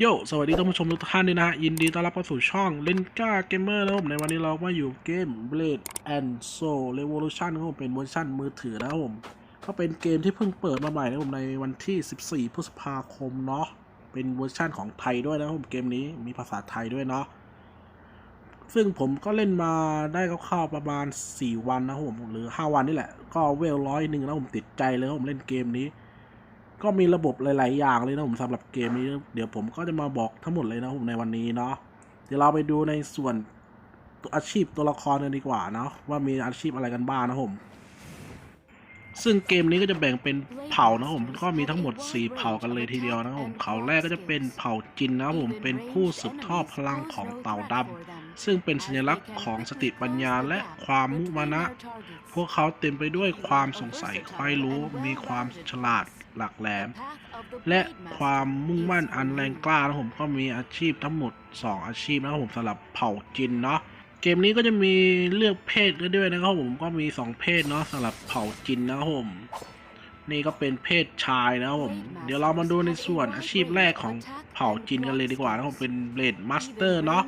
โย สวัสดีท่านผู้ชมทุกท่านด้วยนะฮะ ยินดีต้อนรับเข้าสู่ช่องเล่นก้าเกมเมอร์นะครับผมในวันนี้เรามาอยู่เกม Blade and Soul Revolution นะครับผมเป็นเวอร์ชันมือถือนะครับผม ก็เป็นเกมที่เพิ่งเปิดมาใหม่นะครับผมในวันที่ 14 พฤษภาคมเนาะ เป็นเวอร์ชันของไทยด้วยนะครับผม เกมนี้มีภาษาไทยด้วยเนาะ ซึ่งผมก็เล่นมาได้คร่าวๆประมาณ 4 วันนะครับผม หรือ 5 วันนี่แหละ ก็เวลร้อยหนึ่งแล้วผมติดใจเลยครับผมเล่นเกมนี้ ก็มีระบบหลาย ๆ อย่างเลยนะผมสำหรับเกมนี้ เดี๋ยวผมก็จะมาบอกทั้งหมดเลยนะผมในวันนี้เนาะเดี๋ยวเราไปดูในส่วนตัวอาชีพตัวละครกันดีกว่าเนาะว่ามีอาชีพอะไรกันบ้างนะผมซึ่งเกมนี้ก็จะแบ่งเป็นเผ่านะผมก็มีทั้งหมด 4 เผ่ากันเลยทีเดียวนะผมเผ่าแรกก็จะเป็นเผ่าจินนะผมเป็นผู้สืบทอดพลังของเต่าดำซึ่งเป็นสัญลักษณ์ของสติปัญญาและความมุมานะ พวกเขาเต็มไปด้วยความสงสัยใครรู้มีความฉลาด หลักแหลม และความมุ่งมั่นอันแรงกล้านะผมก็มีอาชีพทั้งหมด 2 อาชีพนะครับผมสำหรับเผ่าจินเนาะเกมนี้ก็จะมีเลือกเพศได้ด้วยนะครับผมก็มี 2 เพศเนาะสำหรับเผ่าจินนะครับผมนี่ก็เป็นเพศชายนะครับผม เดี๋ยวเรามาดูในส่วนอาชีพแรกของเผ่าจินกันเลยดีกว่านะครับผมเป็นเบลดมาสเตอร์เนาะ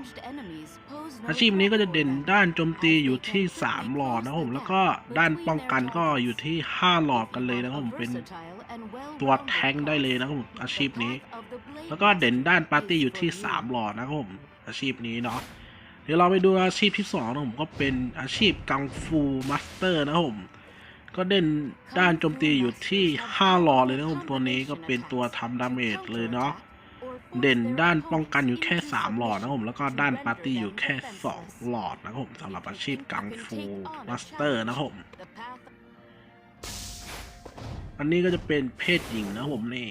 อาชีพนี้ก็จะเด่นด้านโจมตีอยู่ที่ 3 หลอดนะครับผม แล้วก็ด้านป้องกันก็อยู่ที่ 5 หลอดกันเลยนะครับผมเป็น ตัวแทงได้เลยนะครับผมอาชีพนี้ แล้วก็เด่นด้านปาร์ตี้อยู่ที่ 3 หลอดนะครับผมอาชีพนี้เนาะเดี๋ยวเราไปดูอาชีพที่2นะผมก็เป็นอาชีพกังฟูมาสเตอร์นะครับผมก็เด่นด้านโจมตีอยู่ที่ 5 หลอดเลยนะครับผมตัวนี้ก็เป็นตัวทำดาเมจเลยเนาะเด่นด้านป้องกันอยู่แค่ 3 หลอดนะครับผมแล้วก็ด้านปาร์ตี้อยู่แค่ 2 หลอดนะครับผมสำหรับอาชีพกังฟูมาสเตอร์นะครับผม อันนี้ก็จะเป็นเพศหญิงนะผมนี่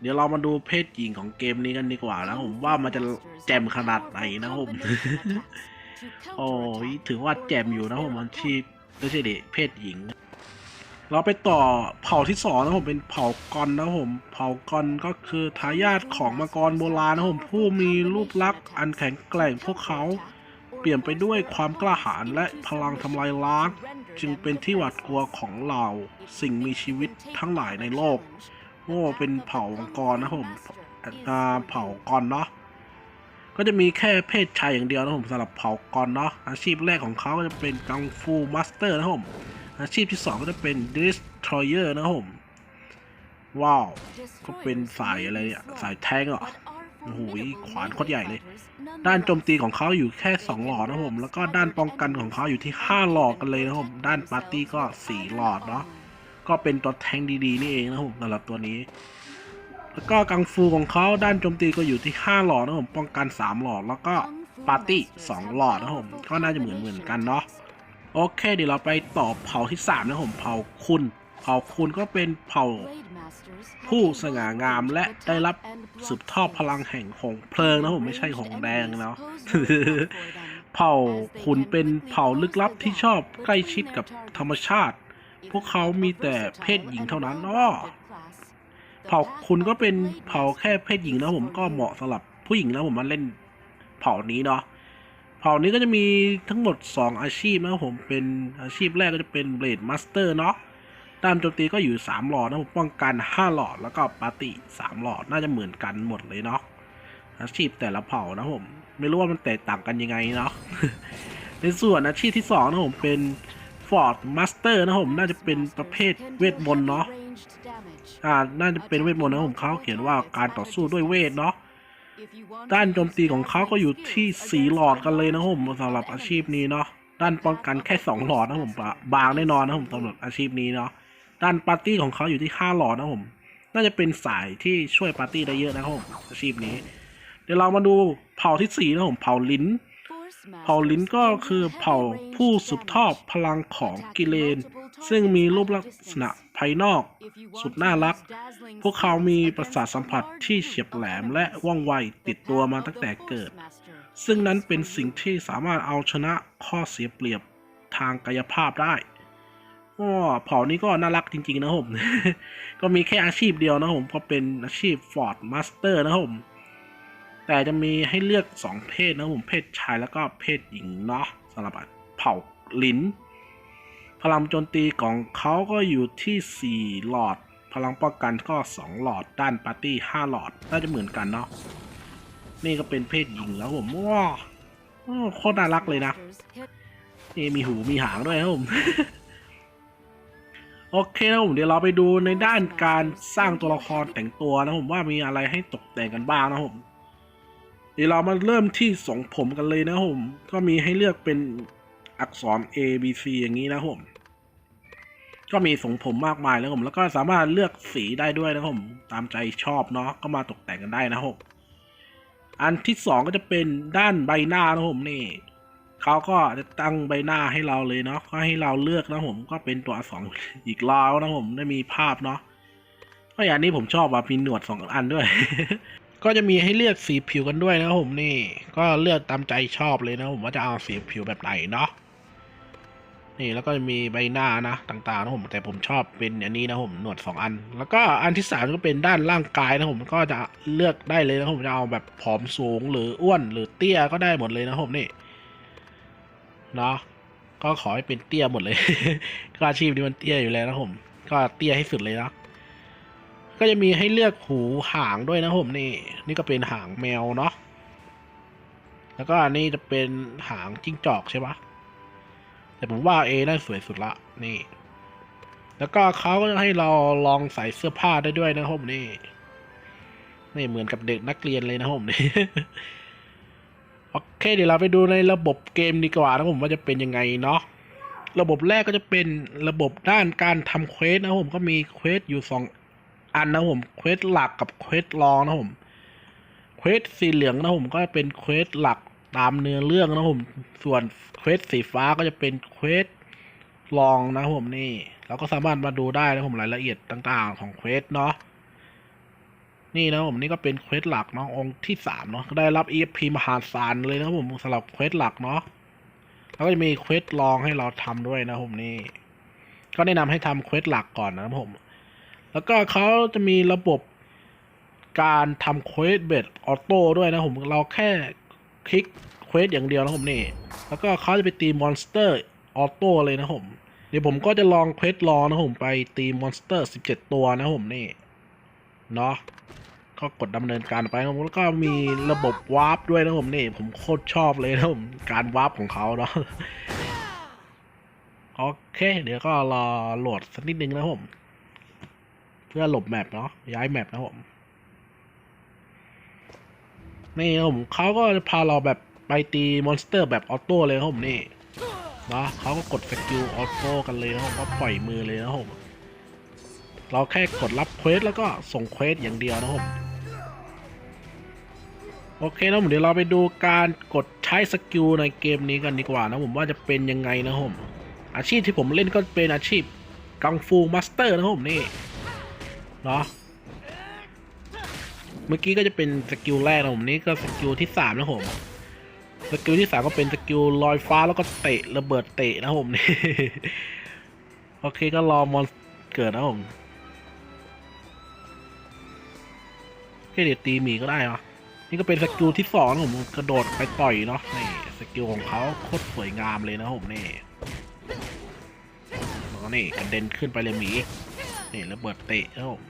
เดี๋ยวเรามาดูเพศหญิงของเกมนี้กันดีกว่านะครับผมว่ามันจะแจ่มขนาดไหนนะผม โอ้ยถือว่าแจ่มอยู่นะผมอาชีพไม่ใช่เด็เพศหญิง เราไปต่อเผ่าที่สองนะผมเป็นเผ่ากอนนะผม เผ่ากอนก็คือทายาทของมังกรโบราณนะผมผู้มีรูปลักษณ์อันแข็งแกร่งพวกเขา เปลี่ยนไปด้วยความกล้าหาญและพลังทำลายล้าง จึงเป็นที่หวาดกลัวของเราสิ่งมีชีวิตทั้งหลายในโลกโอ้เป็นเผ่ามังกรนะผมอาเผ่ากอนเนาะก็จะมีแค่เพศชายอย่างเดียวนะผมสำหรับเผ่ากอนเนาะอาชีพแรกของเขาก็จะเป็นกังฟูมาสเตอร์นะผมอาชีพที่ 2 ก็จะเป็น Destroyer นะผมว้าว ก็เป็นสายอะไรอะสายแทงเหรอ โอ้โหขวานโคตรใหญ่เลย ด้านโจมตีของเขาอยู่แค่ 2 หลอดนะครับผม แล้วก็ด้านป้องกันของเขาอยู่ที่ 5 หลอดกันเลยนะครับผม ด้านปาร์ตี้ก็ 4 หลอดเนาะ ก็เป็นตัวแทงดีๆ นี่เองนะครับผมสำหรับตัวนี้ แล้วก็กังฟูของเขาด้านโจมตีก็อยู่ที่ 5 หลอดนะครับผม ป้องกัน 3 หลอด แล้วก็ปาร์ตี้ 2 หลอดนะครับผม ก็น่าจะเหมือนเหมือนๆกันเนาะ โอเค เดี๋ยวเราไปต่อเผ่าที่ 3 นะผม เผ่าคุณ เผ่าคุณก็เป็นเผ่า ผู้สง่างามและได้รับสืบทอดพลังแห่แห่งของเพลิงนะผมไม่ใช่ของแดงเนาะเผ่าคุณเป็นเผ่าลึกลับที่ชอบใกล้ชิดกับธรรมชาติ พวกเขามีแต่เพศหญิงเท่านั้นั้นนอ้อเผ่าคุณก็เป็นเผ่าแค่เพศหญิงนะผมก็เหมาะสำหรับผู้หญิงนะผมมาเล่นเผ่านี้เนาะเผ่านี้ก็จะมีทั้งหมด 2 อาชีพนะผมเป็นอาชีพแรกก็จะเป็นเบลดมาสเตอร์เนาะ ด้านโจมตีก็อยู่ 3 หลอดนะผมป้องกัน 5 หลอด แล้วก็ปาตี้3หลอดน่าจะเหมือนกันหมดเลยเนาะอาชีพแต่ละเผ่านะผม ไม่รู้ว่ามันแตกต่างกันยังไงเนาะในส่วนอาชีพที่2นะผมเป็นฟอร์ดมาสเตอร์นะผมน่าจะเป็นประเภทเวทมนต์เนาะอ่าน่าจะเป็นเวทมนต์นะผมเขาเขียนว่าการต่อสู้ด้วยเวทเนาะด้านโจมตีของเขาก็อยู่ที่4หลอดกันเลยนะผมสำหรับอาชีพนี้เนาะด้านป้องกันแค่ 2 หลอดนะผมบางแน่นอนนะผมสำหรับอาชีพนี้เนาะ ด้านปาร์ตี้ของเขาอยู่ที่5หลอดนะผม น่าจะเป็นสายที่ช่วยปาร์ตี้ได้เยอะนะครับผมอาชีพนี้ เดี๋ยวเรามาดูเผ่าที่4นะผมเผ่าลิ้น เผ่าลิ้นก็คือเผ่าผู้สืบทอดพลังของกิเลน ซึ่งมีรูปลักษณะภายนอก สุดน่ารัก พวกเขามีประสาทสัมผัสที่เฉียบแหลมและว่องไวติดตัวมาตั้งแต่เกิด ซึ่งนั้นเป็นสิ่งที่สามารถเอาชนะข้อเสียเปรียบทางกายภาพได้ ก็เผ่านี้ก็น่ารักจริง ๆ นะผม ก็มีแค่อาชีพเดียวนะผมก็เป็นอาชีพฟอร์ดมาสเตอร์นะผม แต่จะมีให้เลือก 2 เพศนะผม เพศชายแล้วก็เพศหญิงเนาะสำหรับเผ่าลิ้น พลังโจมตีของเขาก็อยู่ที่ 4 หลอด พลังป้องกันก็ 2 หลอด ด้านปาร์ตี้ 5 หลอด น่าจะเหมือนกันเนาะ นี่ก็เป็นเพศหญิงแล้วผมว้าวโคตรน่ารักเลยนะนี่มีหูมีหางด้วยครับผม โอเคนะผมเดี๋ยวเราไปดูในด้านการสร้างตัวละครแต่งตัวนะผมว่ามีอะไรให้ตกแต่งกันบ้างนะผมเดี๋ยวเรามาเริ่มที่สองผมกันเลยนะผมก็มีให้เลือกเป็นอักษร A B C อย่างนี้นะผมก็มีสงผมมากมายแล้วผมแล้วก็สามารถเลือกสีได้ด้วยนะผมตามใจชอบเนาะก็มาตกแต่งกันได้นะผมอันที่สองก็จะเป็นด้านใบหน้านะผมนี่ เขาก็จะตั้งใบหน้าให้เราเลยเนาะก็ให้เราเลือกนะผมก็เป็นตัวอักษรอีกลาวนะผมได้มีภาพเนาะก็อย่างนี้ผมชอบอะมีหนวดสองอันด้วย ก็จะมีให้เลือกสีผิวกันด้วยนะผมนี่ ก็เลือกตามใจชอบเลยนะผมว่าจะเอาสีผิวแบบไหนเนาะนี่แล้วก็จะมีใบหน้านะต่างๆนะผมแต่ผมชอบเป็นอันนี้นะผมหนวดสองอัน แล้วก็อันที่สามก็เป็นด้านร่างกายนะผมก็จะเลือกได้เลยนะผมจะเอาแบบผอมสูงหรืออ้วนหรือเตี้ยก็ได้หมดเลยนะผมนี่ เนาะก็ขอให้เป็นเตี้ยหมดเลย ก็อาชีพนี้มันเตี้ยอยู่แล้วนะผม ก็เตี้ยให้สุดเลยนะ ก็จะมีให้เลือกหูหางด้วยนะผมนี่ นี่ก็เป็นหางแมวเนาะ แล้วก็อันนี้จะเป็นหางจิ้งจอกใช่ปะแต่ผมว่าเอน่าสวยสุดละนี่ แล้วก็เขาก็จะให้เราลองใส่เสื้อผ้าได้ด้วยนะครับนี่ นี่เหมือนกับเด็กนักเรียนเลยนะครับนี่ โอเคเดี๋ยวเราไปดูในระบบเกมดีกว่านะผมว่าจะเป็นยังไงเนาะระบบแรกก็จะเป็นระบบด้านการทำเควสนะผมก็มีเควสอยู่สองอันนะผมเควสหลักกับเควสรองนะผมเควสสีเหลืองนะผมก็เป็นเควสหลักตามเนื้อเรื่องนะผมส่วนเควสสีฟ้าก็จะเป็นเควสรองนะผมนี่ เราก็สามารถมาดูได้นะผมรายละเอียดต่างๆของเควสเนาะ นี่นะผมนี่ก็เป็นเควสหลักเนาะองค์ที่สามเนาะได้รับ EFP มหาศาลเลยนะครับผมสำหรับเควสหลักเนาะแล้วก็จะมีเควสรองให้เราทำด้วยนะผมนี่ ก็แนะนำให้ทำเควสหลักก่อนนะครับผม แล้วก็เขาจะมีระบบการทำเควสเบดออโต้ด้วยนะผมเราแค่คลิกเควสอย่างเดียวนะผมนี่ แล้วก็เขาจะไปตีมอนสเตอร์ออโต้เลยนะผมเดี๋ยวผมก็จะลองเควสรอนะผมไปตีมอนสเตอร์ 17 ตัวนะผมนี่ เนาะ ก็กดดำเนินการไปนะผมแล้วก็มีระบบวาร์ปด้วยนะผมนี่ผมโคตรชอบเลยนะผมการวาร์ปของเขาเนาะโอเค เดี๋ยวก็รอโหลดสักนิดนึงนะผม เพื่อหลบแมปเนาะย้ายแมปนะผมนี่ผมเขาก็พาเราแบบไปตีมอนสเตอร์แบบออโต้เลยครับผมนี่เนาะเขาก็กดสกิลออโต้กันเลยนะครับก็ปล่อยมือเลยนะผมเราแค่กดรับเควสแล้วก็ส่งเควสอย่างเดียวนะครับผม โอเคนะผมเดี๋ยวเราไปดูการกดใช้สกิลในเกมนี้กันดีกว่านะผมว่าจะเป็นยังไงนะผมอาชีพที่ผมเล่นก็เป็นอาชีพกังฟูมาสเตอร์นะผมนี่เนาะเมื่อกี้ก็จะเป็นสกิลแรกนะผมนี่ก็สกิลที่สามนะผมสกิลที่สามก็เป็นสกิลลอยฟ้าแล้วก็เตะระเบิดเตะนะผมนี่โอเคก็รอมอนเกิดนะผมแค่เดี๋ยวตีหมีก็ได้วะ นี่ก็เป็นสกิลที่สองนะผมกระโดดไปต่อยเนาะนี่สกิลของเขาโคตรสวยงามเลยนะผมนี่แล้วก็นี่กระเด็นขึ้นไปเลยหมีนี่ระเบิดเตะนะผม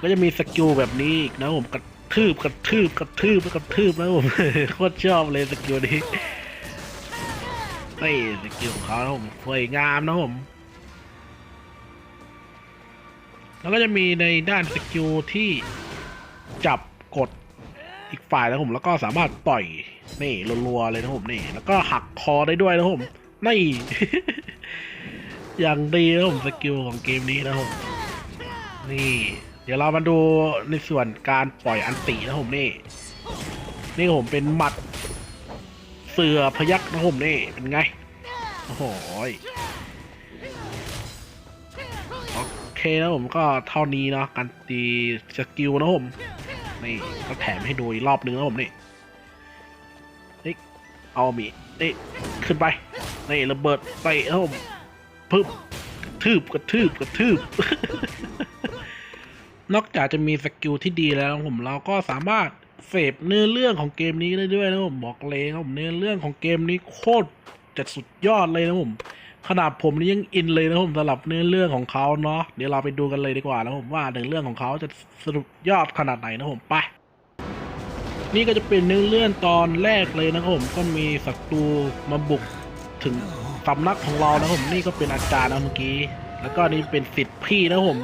ก็จะมีสกิลแบบนี้อีกนะผมกระทืบกระทืบกระทืบกระทืบนะผมโคตรชอบเลยสกิลนี้นี่สกิลของเขานะผมสวยงามนะผมแล้วก็จะมีในด้านสกิลที่จับ อีกฝ่ายนะผมแล้วก็สามารถต่อยนี่รัวๆเลยนะผมนี่แล้วก็หักคอได้ด้วยนะผมนี่ อย่างดีนะผมสกิลของเกมนี้นะผมนี่ เดี๋ยวเรามาดูในส่วนการปล่อยอันตินะผมนี่ นี่ผมเป็นหมัด เสือพยักนะผมนี่เป็นไงโอ้โหยโอเคนะผมก็เท่านี้เนาะการตีสกิลนะผม นี่ก็แถมให้ดูอีกรอบนึงนะผมนี่นี่เอามีนี่ขึ้นไปนี่ระเบิดไปนะผมปึ๊บกระทืบกระทืบกระทืบ นอกจากจะมีสกิลที่ดีแล้วผมเราก็สามารถเสพเนื้อเรื่องของเกมนี้ได้ด้วยนะผมบอกเลยครับผมเนื้อเรื่องของเกมนี้โคตรจะสุดยอดเลยนะผม ขนาดผมนี่ยังอินเลยนะผมสำหรับเนื้อเรื่องของเขาเนาะเดี๋ยวเราไปดูกันเลยดีกว่านะผมว่าเนื้อเรื่องของเขาจะสรุปยอดขนาดไหนนะผมไปนี่ก็จะเป็นเนื้อเรื่องตอนแรกเลยนะครับผมก็มีศัตรูมาบุกถึงสำนักของเรานะผมนี่ก็เป็นอาจารย์นะเมื่อกี้ แล้วก็นี่เป็นสิทธิ์พี่นะผม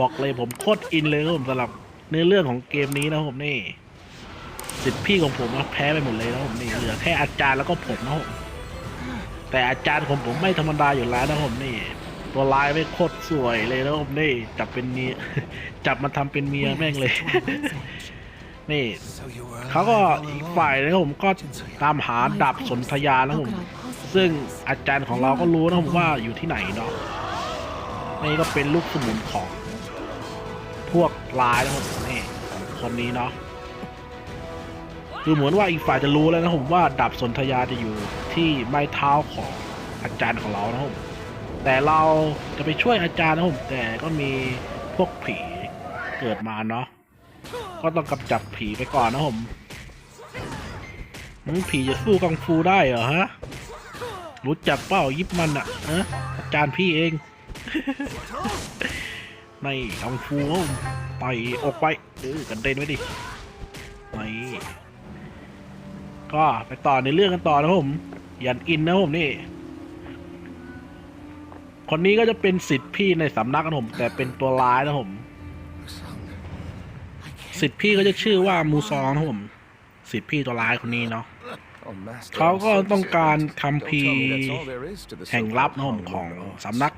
บอกเลยผมโคตรอินเลยนะครับผมสำหรับเนื้อเรื่องของเกมนี้นะผมนี่สิทธิ์พี่ของผมนะแพ้ไปหมดเลยนะผมนี่เหลือแค่อาจารย์แล้วก็ผมนะผม แต่อาจารย์ของผมไม่ธรรมดาอยู่แล้วนะผมนี่ ตัวลายไม่โคตรสวยเลยนะผมนี่ จับเป็นเมีย จับมาทำเป็นเมียแม่งเลย นี่เขาก็อีกฝ่ายนะผมก็ตามหาดาบสนธยานะผม ซึ่งอาจารย์ของเราก็รู้นะผมว่าอยู่ที่ไหนเนาะนี่ก็เป็นลูกสมุนของ พวกลายนะผมนี่คนนี้เนาะ คือเหมือนว่าอีกฝ่ายจะรู้แล้วนะผมว่าดาบสนธยาจะอยู่ที่ไม้เท้าของอาจารย์ของเรานะครับผมแต่เราจะไปช่วยอาจารย์นะครับผมแต่ก็มีพวกผีเกิดมาเนาะก็ต้องกำจัดผีไปก่อนนะผมมึงผีจะสู้กังฟูได้เหรอฮะรู้จักเป้ายิบมันอะฮะอาจารย์พี่เองในกังฟูผมต่อยออกไปเออกันเด็นไว้ดิใน ก็ไปต่อในเรื่องกันต่อนะผมยันอินนะผมนี่ คนนี้ก็จะเป็นสิทธิ์พี่ในสำนักนะผม แต่เป็นตัวร้ายนะผมสิทธิ์พี่ก็จะชื่อว่ามูซองนะผมสิทธิ์พี่ตัวร้ายคนนี้เนาะเขาก็ต้องการคัมภีแห่งลับนะผมของสำนัก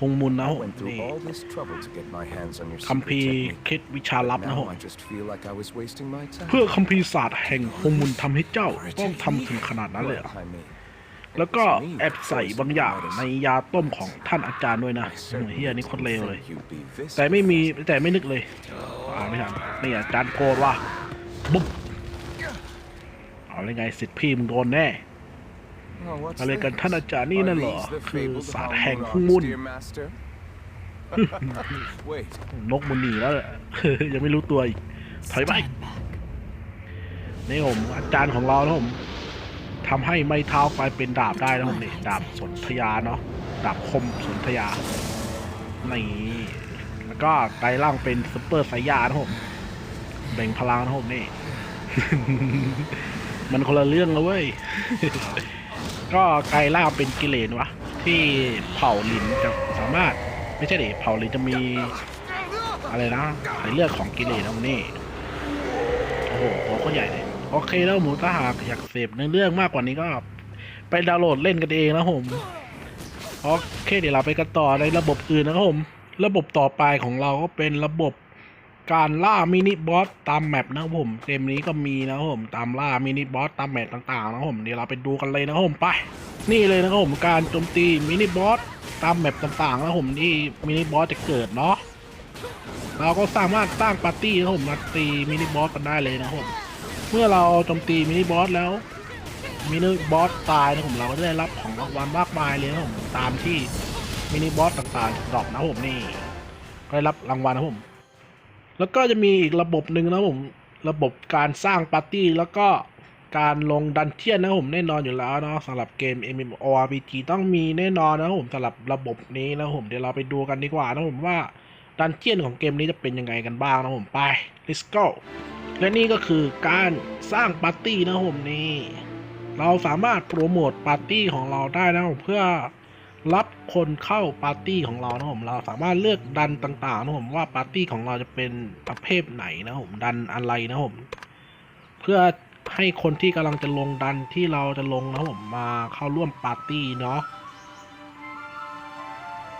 ฮงมุนนะผมนี่คัมภีร์เคล็ดวิชาลับนะผมเพื่อคัมภีร์ศาสตร์แห่งฮงมุนทำให้เจ้าต้องทำถึงขนาดนั้นเลยเหรอแล้วก็แอบใส่บางอย่างในยาต้มของท่านอาจารย์ด้วยนะเฮียนี่โคนเลวเลย แต่ไม่มีแต่ไม่นึกเลยอ่าไม่ทันนี่อาจารย์โกรธว่ะบุ๊บเอาเลยไงสิทธิ์พี่มึงโดนแน่ อะไรกันท่านอาจารย์นี่นั่นเหรอ คือศาสตร์แห่งหุ้งมุ่นนกมันหนีแล้วแหละยังไม่รู้ตัวอีก ถอยไปนี่ผมอาจารย์ของเรานะผมทำให้ไม้เท้ากลายเป็นดาบได้นะผมนี่ดาบสนธยาเนาะดาบคมสนธยานี่แล้วก็กลายร่างเป็นซุปเปอร์ไซยานะผมแบ่งพลังนะผมนี่ มันคนละเรื่องแล้วเว้ย ก็กลายร่าเป็นกิเลนวะ ที่เผ่าลินจะสามารถไม่ใช่ดิเผ่าลินจะมี อะไรนะสายเลือดของกิเลนตรงนี้โอ้โหตัวก็ใหญ่เลยโอเคแล้วหมูถ้าหากอยากเสพในเรื่องมากกว่านี้ก็ ไปดาวน์โหลดเล่นกันเองนะผมโอเคเดี๋ยวเราไปกันต่อในระบบอื่นนะครับผม ระบบต่อไปของเราก็เป็นระบบ การล่ามินิบอสตามแมปนะผมเกมนี้ก็มีนะครับผมตามล่ามินิบอสตามแมปต่างๆนะครับผมเดี๋ยวเราไปดูกันเลยนะครับผมไป นี่เลยนะครับผมการโจมตีมินิบอสตามแมปต่างๆนะครับผมที่มินิบอสจะเกิดเนาะเราก็สามารถสร้างปาร์ตี้นะครับผมมาตีมินิบอสกันได้เลยนะครับผมเมื่อเราโจมตีมินิบอสแล้วมินิบอสตายนะครับผมเราก็จะได้รับของรางวัลมากมายเลยนะครับผมตามที่มินิบอสต่างๆดรอปนะครับผมนี่ก็ได้รับรางวัลนะครับผม แล้วก็จะมีอีกระบบหนึ่งนะผม ระบบการสร้างปาร์ตี้ แล้วก็การลงดันเจียนนะผมแน่นอนอยู่แล้วเนาะสำหรับเกม MMORPG ต้องมีแน่นอนนะผมสำหรับระบบนี้นะผมเดี๋ยวเราไปดูกันดีกว่านะผมว่าดันเจียนของเกมนี้จะเป็นยังไงกันบ้างนะผมไป let's go และนี่ก็คือการสร้างปาร์ตี้นะผมนี่ เราสามารถโปรโมทปาร์ตี้ของเราได้นะผมเพื่อ รับคนเข้าปาร์ตี้ของเรานะครับผมเราสามารถเลือกดันต่างๆนะครับผมว่าปาร์ตี้ของเราจะเป็นประเภทไหนนะครับผมดันอะไรนะครับผมเพื่อให้คนที่กำลังจะลงดันที่เราจะลงนะครับผมมาเข้าร่วมปาร์ตี้เนาะ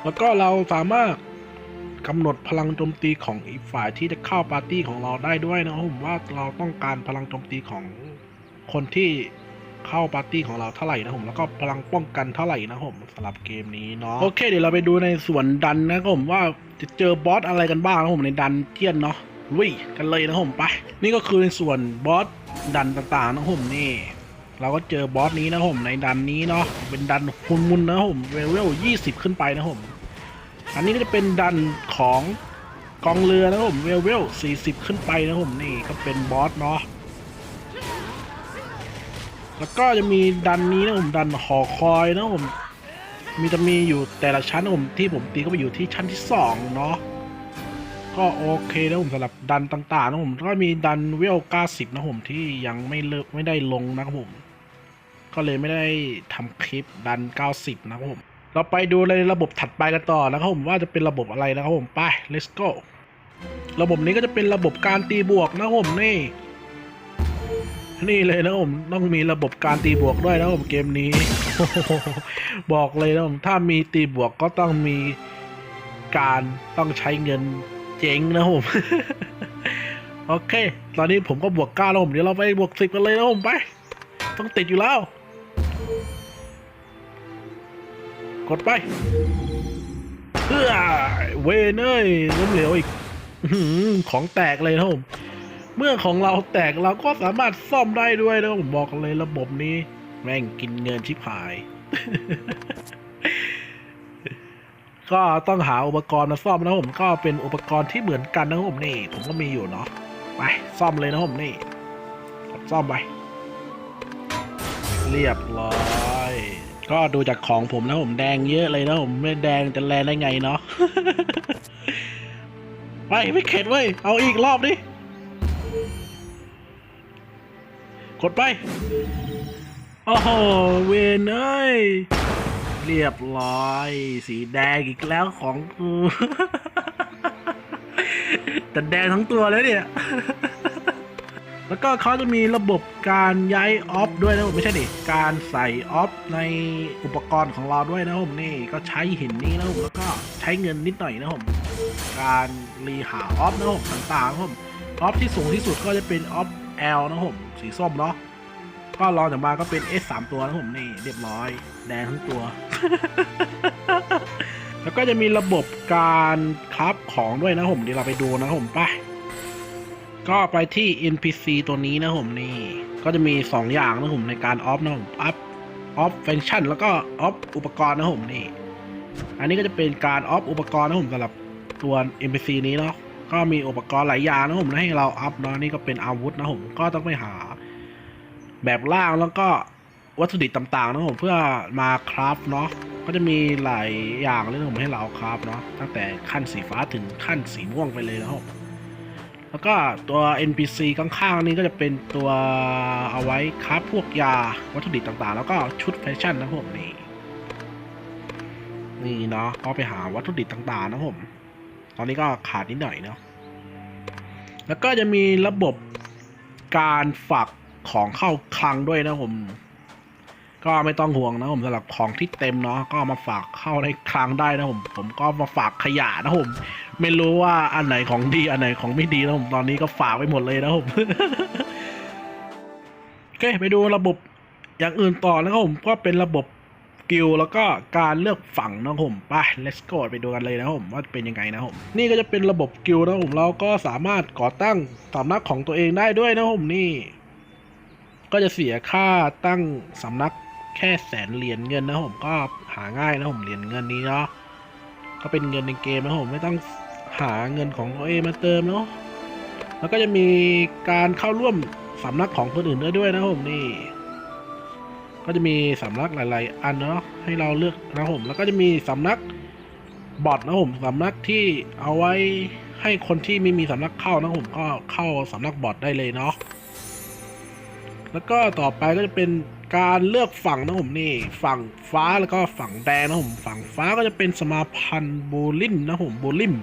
แล้วก็เราสามารถกำหนดพลังโจมตีของอีกฝ่ายที่จะเข้าปาร์ตี้ของเราได้ด้วยนะครับผมว่าเราต้องการพลังโจมตีของคนที่ เข้าปาร์ตี้ของเราเท่าไหร่นะผมแล้วก็พลังป้องกันเท่าไหร่นะผมสำหรับเกมนี้เนาะโอเคเดี๋ยวเราไปดูในส่วนดันนะครับผมว่าจะเจอบอสอะไรกันบ้างนะผมในดันเทียนเนาะลุยกันเลยนะผมไป นี่ก็คือในส่วนบอสดันต่างๆนะผมนี่เราก็เจอบอสนี้นะผมในดันนี้เนาะเป็นดันคุนมุนนะผมเวลยี่สิบขึ้นไปนะผมอันนี้ก็จะเป็นดันของกองเรือนะผมเวลเวลสี่สิบขึ้นไปนะผมนี่ก็เป็นบอสเนาะ แล้วก็จะมีดันนี้นะผมดันหอคอยนะผมมีจะมีอยู่แต่ละชั้นนะผมที่ผมตีก็ไปอยู่ที่ชั้นที่สองเนาะก็โอเคนะผมสำหรับดันต่างๆนะผมก็มีดันเวล90นะผมที่ยังไม่เลิกไม่ได้ลงนะครับผม ก็เลยไม่ได้ทำคลิปดัน90นะครับผม เราไปดูในระบบถัดไปกันต่อนะครับผมว่าจะเป็นระบบอะไรนะครับผมไป let's go ระบบนี้ก็จะเป็นระบบการตีบวกนะครับผมนี่ นี่เลยนะผมต้องมีระบบการตีบวกด้วยนะผมเกมนี้ บอกเลยนะผมถ้ามีตีบวกก็ต้องมีการต้องใช้เงินเจ๋งนะผมโอเค ตอนนี้ผมก็บวกเก้าแล้วผมเดี๋ยวเราไปบวกสิบกันเลยนะผมไป ต้องติดอยู่แล้ว กดไปเอื้อเวนเอ้ยล้มเหลวอีกของแตกเลยนะผม เมื่อของเราแตกเราก็สามารถซ่อมได้ด้วยนะผมบอกเลยระบบนี้ แม่งกินเงินชิบหาย ก็ต้องหาอุปกรณ์มาซ่อมนะผมก็เป็นอุปกรณ์ที่เหมือนกันนะผมนี่ ผมก็มีอยู่เนาะไปซ่อมเลยนะผมนี่ซ่อมไป เรียบร้อยก็ดูจากของผมนะผมแดงเยอะเลยนะผมไม่แดงจะแลได้ไงเนาะไปไม่เข็ดเว้ยเอาอีกรอบดิ กดไป โอ้โห เวนเอ้ย เรียบร้อย สีแดงอีกแล้วของกูแต่แดงทั้งตัวแล้วเนี่ย แล้วก็เขาจะมีระบบการย้ายออฟด้วยนะผมไม่ใช่ดิ การใส่ออฟในอุปกรณ์ของเราด้วยนะผมนี่ก็ใช้หินนี้นะผมแล้วก็ใช้เงินนิดหน่อยนะผม การรีหาออฟนะผมต่างๆผมออฟที่สูงที่สุดก็จะเป็นออฟ L นะผมสีส้มเนาะก็รองจากมาก็เป็น S 3ตัวนะผมนี่เรียบร้อย แดงทั้งตัว แล้วก็จะมีระบบการครับของด้วยนะผมเดี๋ยวเราไปดูนะผมไปก็ไปที่ NPC ตัวนี้นะผมนี่ ก็จะมี 2 อย่างนะผมในการออฟนะผมอัพออฟฟังชันแล้วก็ออฟอุปกรณ์นะผมนี่ อันนี้ก็จะเป็นการออฟอุปกรณ์นะผมสำหรับตัว NPC นี้เนาะ ก็มีอุปกรณ์หลายอย่างนะผมให้เราอัพเนาะนี่ก็เป็นอาวุธนะผมก็ต้องไปหา แบบล่างแล้วก็วัตถุดิบต่างๆนะผมเพื่อมาคราฟเนาะก็จะมีหลายอย่างเลยนะผมให้เราคราฟเนาะตั้งแต่ขั้นสีฟ้าถึงขั้นสีม่วงไปเลยนะครับแล้วก็ตัว NPC ข้างๆนี้ก็จะเป็นตัวเอาไว้คราฟพวกยาวัตถุดิบต่างๆ แล้วก็ชุดแฟชั่นนะผมนี่นี่เนาะก็ไปหาวัตถุดิบต่างๆ นะผม อนนี้ก็ขาดนิดหน่อยเนาะแล้วก็จะมีระบบการฝากของเข้าคลังด้วยนะผม ก็ไม่ต้องห่วงนะผมสำหรับของที่เต็มเนาะก็มาฝากเข้าในคลังได้นะผมผมก็มาฝากขยะนะผม ไม่รู้ว่าอันไหนของดีอันไหนของไม่ดีนะผมตอนนี้ก็ฝากไว้หมดเลยนะผมโอเคไปดูระบบอย่างอื่นต่อนะครับผมก็เป็นระบบ กิลแล้วก็การเลือกฝั่งนะครับผมไป let's go ไปดูกันเลยนะครับผมว่าเป็นยังไงนะครับผมนี่ก็จะเป็นระบบกิลนะครับผมเราก็สามารถก่อตั้งสำนักของตัวเองได้ด้วยนะครับผมนี่ ก็จะเสียค่าตั้งสำนักแค่แสนเหรียญเงินนะครับผมก็หาง่ายนะครับผมเหรียญเงินนี้เนาะก็เป็นเงินในเกมนะครับผมไม่ต้องหาเงินของตัวเองมาเติมเนาะแล้วก็จะมีการเข้าร่วมสำนักของคนอื่นได้ด้วยนะครับผมนี่ ก็จะมีสำนักหลาย ๆ อันเนาะให้เราเลือกนะผมแล้วก็จะมีสำนักบอทนะผมสำนักที่เอาไว้ให้คนที่ไม่มีสำนักเข้านะผมก็เข้าสำนักบอทได้เลยเนาะแล้วก็ต่อไปก็จะเป็นการเลือกฝั่งนะผมนี่ฝั่งฟ้าแล้วก็ฝั่งแดงนะผมฝั่งฟ้าก็จะเป็นสมาพันธ์บูลินนะผมบูลิม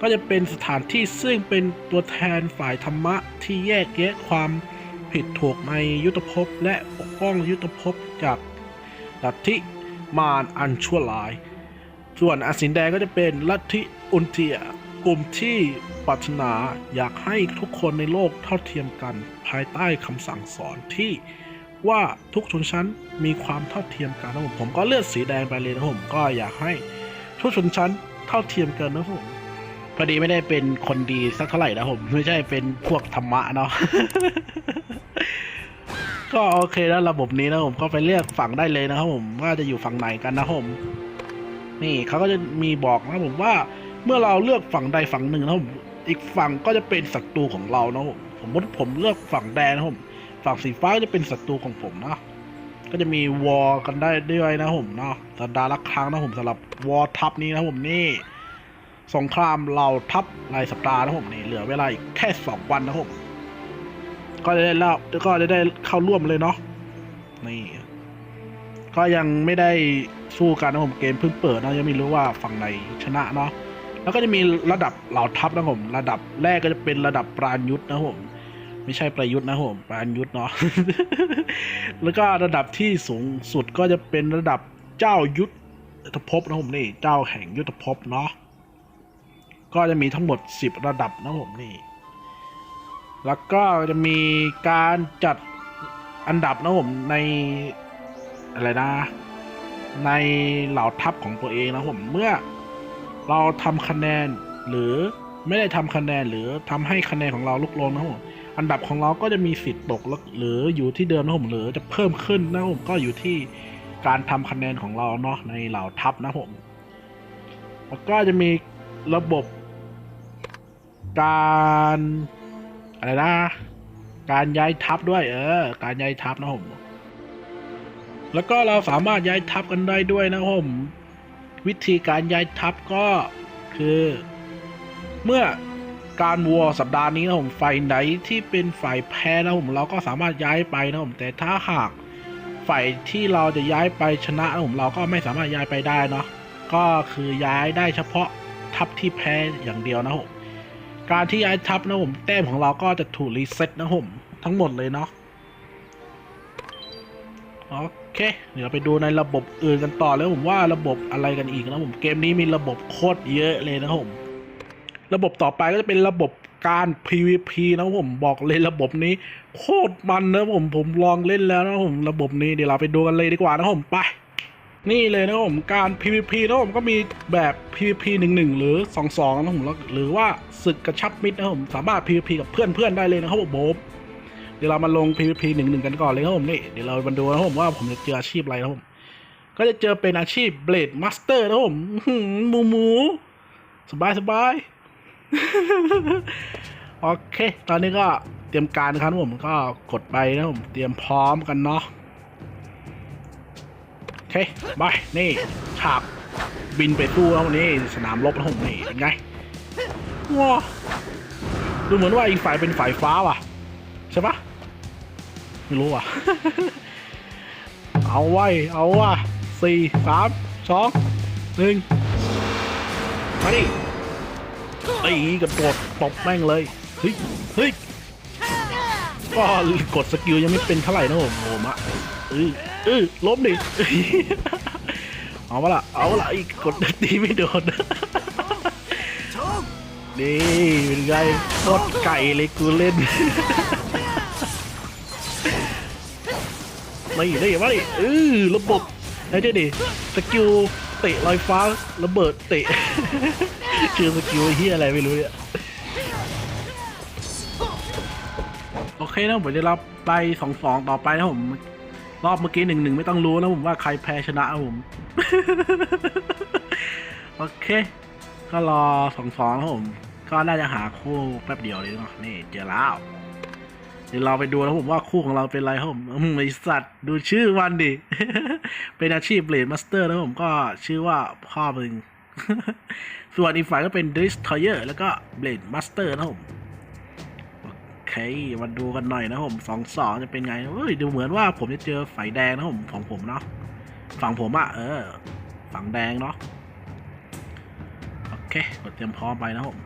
ก็จะเป็นสถานที่ซึ่งเป็นตัวแทนฝ่ายธรรมะที่แยกแยะความ ผิดถูกในยุทธภพและปกป้องยุทธภพจากลัทธิมารอันชั่วร้าย ส่วนอาสินแดงก็จะเป็นลัทธิอุนเทียกลุ่มที่ปรารถนาอยากให้ทุกคนในโลกเท่าเทียมกัน ภายใต้คำสั่งสอนที่ว่าทุกชนชั้นมีความเท่าเทียมกันนะผมผมก็เลือกสีแดงไปเลยนะผมก็อยากให้ทุกชนชั้นเท่าเทียมกันนะผม พอดีไม่ได้เป็นคนดีสักเท่าไหร่นะผม ไม่ใช่เป็นพวกธรรมะเนาะก็โอเคแล้วระบบนี้นะผมก็ไปเลือกฝั่งได้เลยนะครับผมว่าจะอยู่ฝั่งไหนกันนะผมนี่เขาก็จะมีบอกนะผมว่าเมื่อเราเลือกฝั่งใดฝั่งหนึ่งนะผมอีกฝั่งก็จะเป็นศัตรูของเรานะผมสมมติผมเลือกฝั่งแดงนะผมฝั่งสีฟ้าจะเป็นศัตรูของผมนะก็จะมีวอลกันได้ด้วยนะผมเนาะสัปดาห์ละครั้งนะผมสำหรับวอลทับนี้นะผมนี่ สงครามเราทัพรายสัปดาห์นะผมนี่เหลือเวลาอีกแค่สองวันนะผมก็ได้แล้วก็จะได้เข้าร่วมเลยเนาะนี่ก็ยังไม่ได้สู้กันนะผมเกมเพิ่งเปิดนะยังไม่รู้ว่าฝั่งไหนชนะเนาะแล้วก็จะมีระดับเหล่าทัพนะผม ระดับแรกก็จะเป็นระดับปราณยุทธนะผมไม่ใช่ประยุทธ์นะผมปราณยุทธเนาะแล้วก็ระดับที่สูงสุดก็จะเป็นระดับเจ้ายุทธภพนะผมนี่เจ้าแห่งยุทธภพเนาะ ก็จะมีทั้งหมด 10 ระดับนะผมนี่ แล้วก็จะมีการจัดอันดับนะผมในอะไรนะ ในเหล่าทัพของตัวเองนะผม เมื่อเราทำคะแนนหรือไม่ได้ทำคะแนนหรือทำให้คะแนนของเราลุกลงนะผมอันดับของเราก็จะมีสิทธิ์ตกหรืออยู่ที่เดิมนะผมหรือจะเพิ่มขึ้นนะผมก็อยู่ที่การทำคะแนนของเราเนาะในเหล่าทัพนะผมแล้วก็จะมีระบบ การอะไรนะ การย้ายทัพด้วย เออ การย้ายทัพนะผม แล้วก็เราสามารถย้ายทัพกันได้ด้วยนะผม วิธีการย้ายทัพก็คือ เมื่อการวัวสัปดาห์นี้นะผมฝ่ายไหนที่เป็นฝ่ายแพ้นะผมเราก็สามารถย้ายไปนะผมแต่ถ้าหากฝ่ายที่เราจะย้ายไปชนะนะผมเราก็ไม่สามารถย้ายไปได้เนาะก็คือย้ายได้เฉพาะทัพที่แพ้อย่างเดียวนะผม การที่ย้ายทัพนะผมแต้มของเราก็จะถูกรีเซ็ตนะผมทั้งหมดเลยเนาะโอเค เดี๋ยวเราไปดูในระบบอื่นกันต่อแล้วผมว่าระบบอะไรกันอีกนะผมเกมนี้มีระบบโคตรเยอะเลยนะผมระบบต่อไปก็จะเป็นระบบการ PVP นะผมบอกเลยระบบนี้ โคตรมันนะผมผมลองเล่นแล้วนะผมระบบนี้เดี๋ยวเราไปดูกันเลยดีกว่านะผมไป นี่เลยนะผมการ PVP นะผมก็มีแบบ PVP 1-1 หรือ 2-2นะผมหรือว่าศึกกระชับมิตรนะผมสามารถ PVP กับเพื่อนๆได้เลยนะครับผมเดี๋ยวเรามาลง PVP หนึ่งหนึ่งกันก่อนเลยครับผมนี่เดี๋ยวเรามาดูนะครับผมว่าผมจะเจออาชีพอะไรนะครับผมก็จะเจอเป็นอาชีพ Blade Master นะครับผมหือหมูหมูสบายสบายโอเค ตอนนี้ก็เตรียมการนะครับผมก็กดไปนะครับผมเตรียมพร้อมกันเนาะ เคบายนี่ฉากบินไปตู้แล้ววันนี้สนามรบแล้วผมนี่เป็นไงว้าดูเหมือนว่าอีกฝ่ายเป็นฝ่ายฟ้าว่ะ ใช่ปะไม่รู้อะ เอาไว้ เอาว่ะสี่สามสองหนึ่งมาดิตีกระโดดตบแม่งเลย เฮ้ยเฮ้ยก็กดสกิลยังไม่เป็นเท่าไหร่นะผมโผมะ เออเออล้มดิ เอาวะล่ะเอาวะล่ะอีกกดตีไม่โดน นี่เป็นไงโคตรไก่เลยกูเล่นไม่ได้มาดิเออระบบไอ้เด็ดิสกิลเตะลอยฟ้าระเบิดเตะชื่อสกิลเฮียอะไรไม่รู้เนี่ยโอเคนะผมจะรับไปสองสองต่อไปนะผม รอบเมื่อกี้หนึ่งหนึ่งไม่ต้องรู้นะผมว่าใครแพ้ชนะผมโอเค ก็รอสองสองนะผม ก็น่าจะหาคู่แป๊บเดียวเลยเนาะนี่เจอแล้วเดี๋ยวเราไปดูนะผมว่าคู่ของเราเป็นอะไรครับผมไอสัตว์ดูชื่อมันดิ เป็นอาชีพเบลดมาสเตอร์นะผมก็ชื่อว่าพ่อมึง ส่วนอีกฝ่ายก็เป็น Destroyer แล้วก็ Blade Master นะผม เคมาดูกันหน่อยนะผมสองสองจะเป็นไงเฮ้ยดูเหมือนว่าผมจะเจอฝ่ายแดงนะผมของผมเนาะฝั่งผมอะเออ ฝั่งแดงเนาะโอเคกดเตรียมพร้อมไปนะผม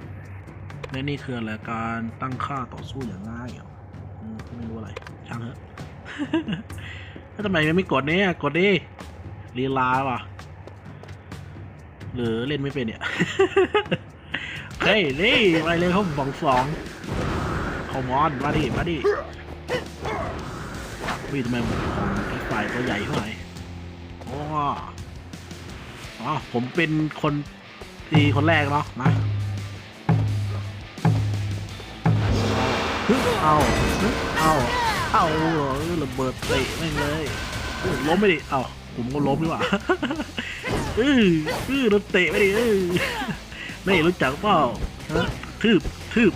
และนี่คือรายการตั้งค่าต่อสู้อย่างง่ายเหรอไม่รู้อะไรช่างเถอะแล้วทำไมมันไม่กดเนี่ยกดดิลีลาว่ะหรือเล่นไม่เป็นเนี่ย เฮ้ย นี่ไปเลยครับสองสอง คอมอนมาดิ มาดิวิ่งทำไมของอีกฝ่ายตัวใหญ่เท่าไหร่อ๋ออ๋อผมเป็นคนทีคนแรกเนาะมาเอาเอาเอาเหรอระเบิดเตะแม่งเลยล้มไม่ดิเอาผมก็ล้มดีกว่าเออเออรถเตะไม่ดิเออไม่รู้จักเปล่าฮะทืบทืบ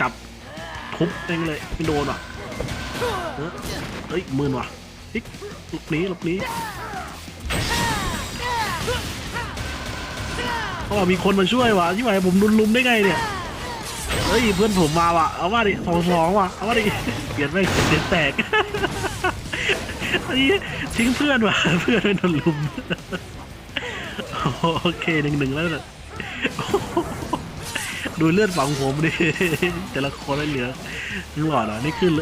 จับ ทุบเองเลยไม่โดนว่ะเฮ้ยมืนว่ะเฮ้ยหลบหนีหลบหนีเขาบอกมีคนมาช่วยว่ะที่ไหนผมโดนลุมได้ไงเนี่ยเฮ้ยเพื่อนผมมาว่ะเอาว่าดิสองสองว่ะเอาว่าดิเปลี่ยนไม่เสียงแตกอันนี้ทิ้งเพื่อนว่ะเพื่อนโดนลุมโอเคหนึ่งหนึ่งแล้วเนี่ย ดูเลือดฝังผมดิ แต่ละคนไม่เหลือนึกหรอเหรอนี่ขึ้น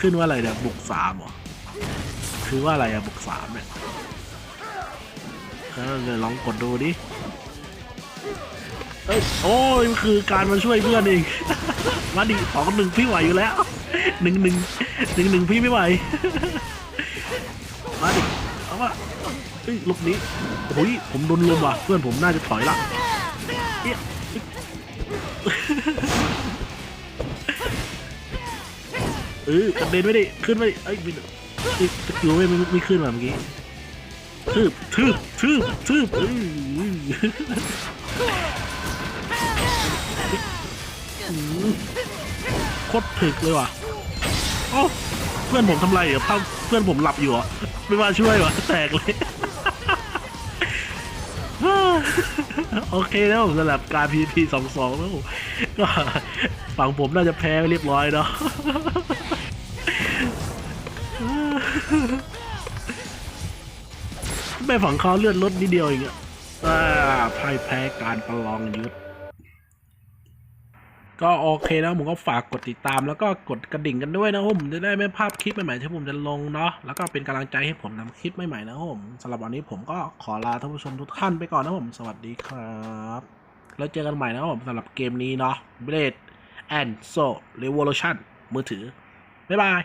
ขึ้นว่าอะไรเนี่ยบุกสามเหรอคือว่าอะไรอะบุกสามเนี่ยเออเดี๋ยวลองกดดูดิเอ้ยโอ้ยคือการมาช่วยเพื่อนเองมาดิสองหนึ่งพี่ไหวอยู่แล้วหนึ่งหนึ่งหนึ่งหนึ่งพี่ไม่ไหวมาดิเอาว่าเฮ้ยลบนี้โอ้ยผมโดนลุมว่ะเพื่อนผมน่าจะถอยละ เออกระเด็นไม่ได้ขึ้นไม่ได้เอ้ยไม่ไอ้ยสกิลไม่ไม่ไม่ขึ้นมาเมื่อกี้ทืบทืบทืบทืบเอ้ยโคตรถึกเลยว่ะเอ้เพื่อนผมทำไรเหรอเพื่อนเพื่อนผมหลับอยู่เหรอไม่มาช่วยวะแตกเลยโอเคแล้วสำหรับการ PVP สองสองแล้วผมก็ฝั่งผมน่าจะแพ้ไปเรียบร้อยเนาะ ไม่ฝั่งเขาเลือดลดนิดเดียวเองอะอ่าพ่ายแพ้การประลองยุทธก็โอเคนะผมก็ฝากกดติดตามแล้วก็กดกระดิ่งกันด้วยนะผมจะได้ไม่พลาดคลิปใหม่ๆที่ผมจะลงเนาะแล้วก็เป็นกำลังใจให้ผมทำคลิปใหม่ๆนะผมสำหรับวันนี้ผมก็ขอลาท่านผู้ชมทุกท่านไปก่อนนะผมสวัสดีครับ แล้วเจอกันใหม่นะผมสำหรับเกมนี้เนาะ Blade and Soul Revolution มือถือ บ๊ายบาย